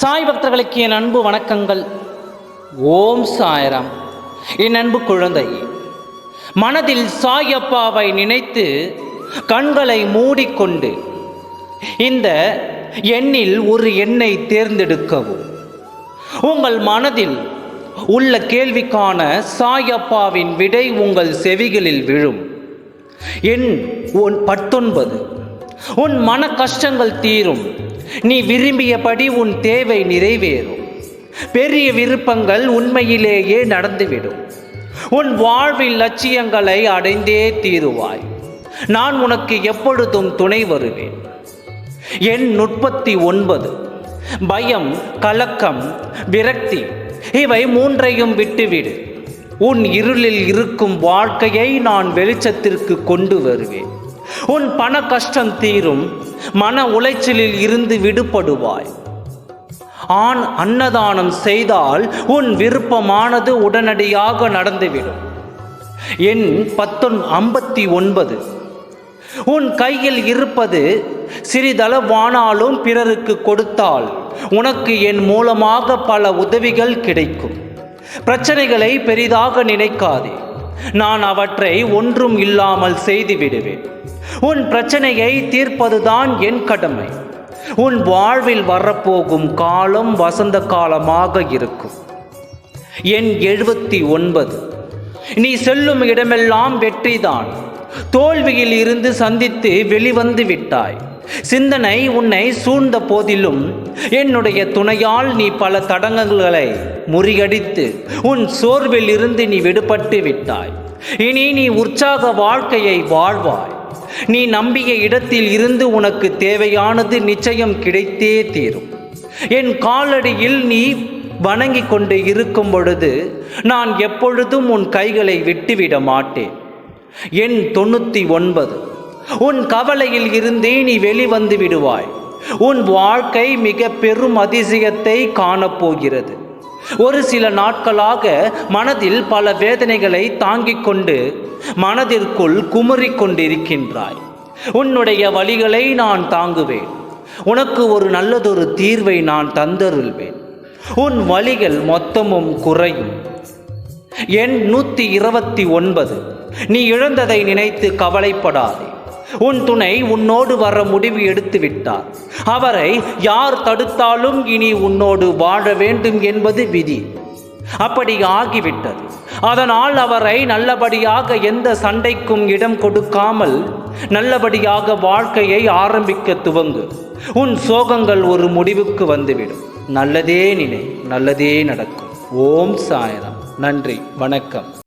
சாய் பக்தர்களுக்கு என் அன்பு வணக்கங்கள். ஓம் சாயராம். என் அன்பு குழந்தை மனதில் சாயப்பாவை நினைத்து கண்களை மூடிக்கொண்டு இந்த எண்ணில் ஒரு எண்ணை தேர்ந்தெடுக்கவும். உங்கள் மனதில் உள்ள கேள்விக்கான சாயப்பாவின் விடை உங்கள் செவிகளில் விழும். எண் ஒன் பத்தொன்பது. உன் மன கஷ்டங்கள் தீரும். நீ விரும்பியபடி உன் தேவை நிறைவேறும். பெரிய விருப்பங்கள் உண்மையிலேயே நடந்துவிடும். உன் வாழ்வில் லட்சியங்களை அடைந்தே தீருவாய். நான் உனக்கு எப்பொழுதும் துணை வருவேன். எண் முப்பத்தி ஒன்பது பயம் கலக்கம் விரக்தி இவை மூன்றையும் விட்டுவிடு. உன் இருளில் இருக்கும் வாழ்க்கையை நான் வெளிச்சத்திற்கு கொண்டு வருவேன். உன் பண கஷ்டம் தீரும் மன உளைச்சலில் இருந்து விடுபடுவாய். ஆண் அன்னதானம் செய்தால் உன் விருப்பமானது உடனடியாக நடந்துவிடும். என் பத்தொன் ஐம்பத்தி ஒன்பது. உன் கையில் இருப்பது சிறிதளவானாலும் பிறருக்கு கொடுத்தால் உனக்கு என் மூலமாக பல உதவிகள் கிடைக்கும். பிரச்சனைகளை பெரிதாக நினைக்காதே. நான் அவற்றை ஒன்றும் இல்லாமல் செய்து விடுவேன் உன் பிரச்சனையை தீர்ப்பதுதான் என் கடமை. உன் வாழ்வில் வரப்போகும் காலம் வசந்த காலமாக இருக்கும். என் எழுபத்தி ஒன்பது. நீ செல்லும் இடமெல்லாம் வெற்றிதான். தோல்வியில் இருந்து சந்தித்து வெளிவந்து விட்டாய். சிந்தனை உன்னை சூழ்ந்த போதிலும் என்னுடைய துணையால் நீ பல தடங்கல்களை முறியடித்து உன் சோர்வில் இருந்து நீ விடுபட்டு விட்டாய். இனி நீ உற்சாக வாழ்க்கையை வாழ்வாய். நீ நம்பிய இடத்தில் இருந்து உனக்கு தேவையானது நிச்சயம் கிடைத்தே தீரும். என் காலடியில் நீ வணங்கி கொண்டு இருக்கும் பொழுது நான் எப்பொழுதும் உன் கைகளை விட்டுவிட மாட்டேன். என் தொண்ணூற்றி ஒன்பது உன் கவலையில் இருந்தே நீ வெளிவந்து விடுவாய். உன் வாழ்க்கை மிக பெரும் அதிசயத்தை காணப்போகிறது. ஒரு சில நாட்களாக மனதில் பல வேதனைகளை தாங்கிக் கொண்டு மனதிற்குள் குமுறிக் கொண்டிருக்கின்றாய். உன்னுடைய வழிகளை நான் தாங்குவேன். உனக்கு ஒரு நல்லதொரு தீர்வை நான் தந்தருள்வேன். உன் வழிகள் மொத்தமும் குறையும். எண் நூற்றி இருபத்தி ஒன்பது. நீ இழந்ததை நினைத்து கவலைப்படாதே. உன் துணை உன்னோடு வர முடிவு எடுத்து விட்டார் அவரை யார் தடுத்தாலும் இனி உன்னோடு வாழ வேண்டும் என்பது விதி. அப்படி ஆகிவிட்டது. அதனால் அவரை நல்லபடியாக எந்த சண்டைக்கும் இடம் கொடுக்காமல் நல்லபடியாக வாழ்க்கையை ஆரம்பிக்க துவங்கு. உன் சோகங்கள் ஒரு முடிவுக்கு வந்துவிடும். நல்லதே நினை நல்லதே நடக்கும். ஓம் சாயரம். நன்றி வணக்கம்.